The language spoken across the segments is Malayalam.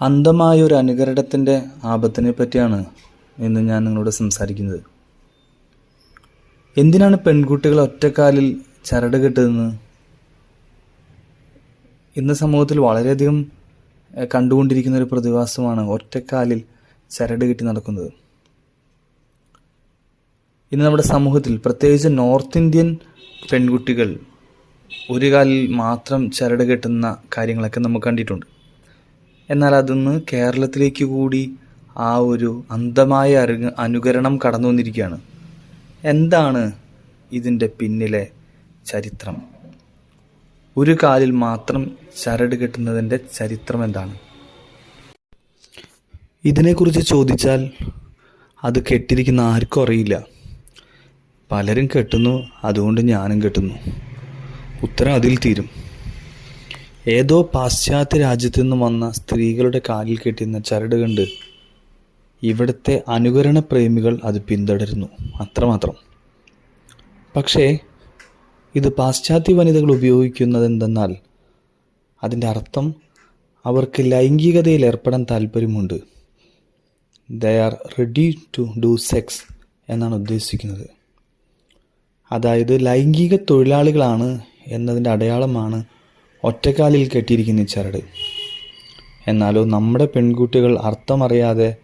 അന്ധമായ ഒരു അനുകരണത്തിന്റെ ആപത്തിനെ പറ്റിയാണ് ഇന്ന് ഞാൻ നിങ്ങളോട് സംസാരിക്കുന്നത്. എന്തിനാണ് പെൺകുട്ടികൾ ഒറ്റക്കാലിൽ ചരട് കെട്ടുന്നത്? ഇന്ന് സമൂഹത്തിൽ വളരെയധികം കണ്ടുകൊണ്ടിരിക്കുന്ന ഒരു പ്രതിഭാസമാണ് ഒറ്റക്കാലിൽ ചരട് കെട്ടി നടക്കുന്നത്. ഇന്ന് നമ്മുടെ സമൂഹത്തിൽ പ്രത്യേകിച്ച് നോർത്ത് ഇന്ത്യൻ പെൺകുട്ടികൾ ഒരു കാലിൽ മാത്രം ചരട് കെട്ടുന്ന കാര്യങ്ങളൊക്കെ നമുക്ക് കണ്ടിട്ടുണ്ട്. എന്നാൽ അതിന്ന് കേരളത്തിലേക്ക് കൂടി ആ ഒരു അന്ധമായ അരു അനുകരണം കടന്നു വന്നിരിക്കുകയാണ്. എന്താണ് ഇതിന്റെ പിന്നിലെ ചരിത്രം? ഒരു കാലിൽ മാത്രം ചരട് കെട്ടുന്നതിന്റെ ചരിത്രം എന്താണ്? ഇതിനെക്കുറിച്ച് ചോദിച്ചാൽ അത് കെട്ടിരിക്കുന്ന ആർക്കും അറിയില്ല. പലരും കെട്ടുന്നു അതുകൊണ്ട് ഞാനും കെട്ടുന്നു. ഉത്തരം അതിൽ തീരും. ഏതോ പാശ്ചാത്യ രാജ്യത്തു നിന്നും വന്ന സ്ത്രീകളുടെ കാലിൽ കെട്ടിയുന്ന ചരട് കണ്ട് ഇവിടുത്തെ അനുകരണ പ്രേമികൾ അത് പിന്തുടരുന്നു. അത്രമാത്രം. പക്ഷേ ഇത് പാശ്ചാത്യ വനിതകൾ ഉപയോഗിക്കുന്നത് എന്തെന്നാൽ അതിന്റെ അർത്ഥം അവർക്ക് ലൈംഗികതയിൽ ഏർപ്പെടാൻ താല്പര്യമുണ്ട്. They are ready to do sex എന്നാണ് ഉദ്ദേശിക്കുന്നത്. അതായത് ലൈംഗിക തൊഴിലാളികളാണ് എന്നതിന്റെ അടയാളമാണ് ഒറ്റക്കാലിൽ കെട്ടിയിരിക്കുന്ന ചരട്. എന്നാലോ നമ്മുടെ പെൺകുട്ടികൾ അർത്ഥമറിയാതെ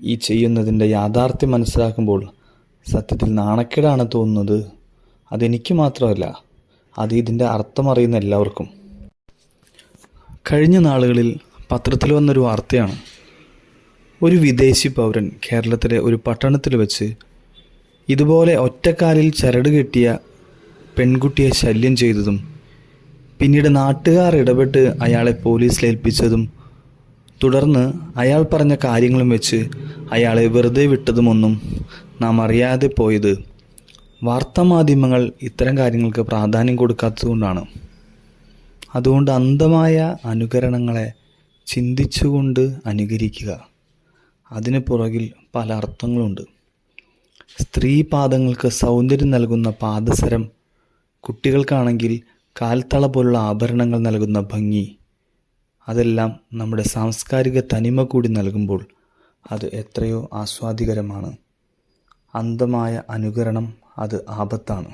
ഈ ചെയ്യുന്നതിന്റെ യാഥാർത്ഥ്യം മനസ്സിലാക്കുമ്പോൾ സത്യത്തിൽ നാണക്കേടാണ് തോന്നുന്നത്. അതെനിക്ക് മാത്രമല്ല അത് ഇതിന്റെ അർത്ഥമറിയുന്ന എല്ലാവർക്കും. കഴിഞ്ഞ നാളുകളിൽ പത്രത്തിൽ വന്നൊരു വാർത്തയാണ്. ഒരു വിദേശി പൗരൻ കേരളത്തിലെ ഒരു പട്ടണത്തിൽ വെച്ച് ഇതുപോലെ ഒറ്റക്കാലിൽ ചരട് കെട്ടിയ പെൺകുട്ടിയെ ശല്യം ചെയ്തതും പിന്നീട് നാട്ടുകാർ ഇടപെട്ട് അയാളെ പോലീസിൽ ഏൽപ്പിച്ചതും തുടർന്ന് അയാൾ പറഞ്ഞ കാര്യങ്ങളും വെച്ച് അയാളെ വെറുതെ വിട്ടതുമൊന്നും നാം അറിയാതെ പോയത്. വാർത്താമാധ്യമങ്ങൾ ഇത്തരം കാര്യങ്ങൾക്ക് പ്രാധാന്യം കൊടുക്കാത്തതുകൊണ്ടാണ്. അതുകൊണ്ട് അന്ധമായ അനുകരണങ്ങളെ ചിന്തിച്ചുകൊണ്ട് അനുകരിക്കുക. അതിന് പുറകിൽ പല അർത്ഥങ്ങളുണ്ട്. സ്ത്രീ പാദങ്ങൾക്ക് സൗന്ദര്യം നൽകുന്ന പാദസരം കുട്ടികൾക്കാണെങ്കിൽ കാൽത്തള പോലുള്ള ആഭരണങ്ങൾ നൽകുന്ന ഭംഗി അതെല്ലാം നമ്മുടെ സാംസ്കാരിക തനിമ കൂടി നൽകുമ്പോൾ അത് എത്രയോ ആസ്വാദികരമാണ്. അന്ധമായ അനുകരണം അത് ആപത്താണ്.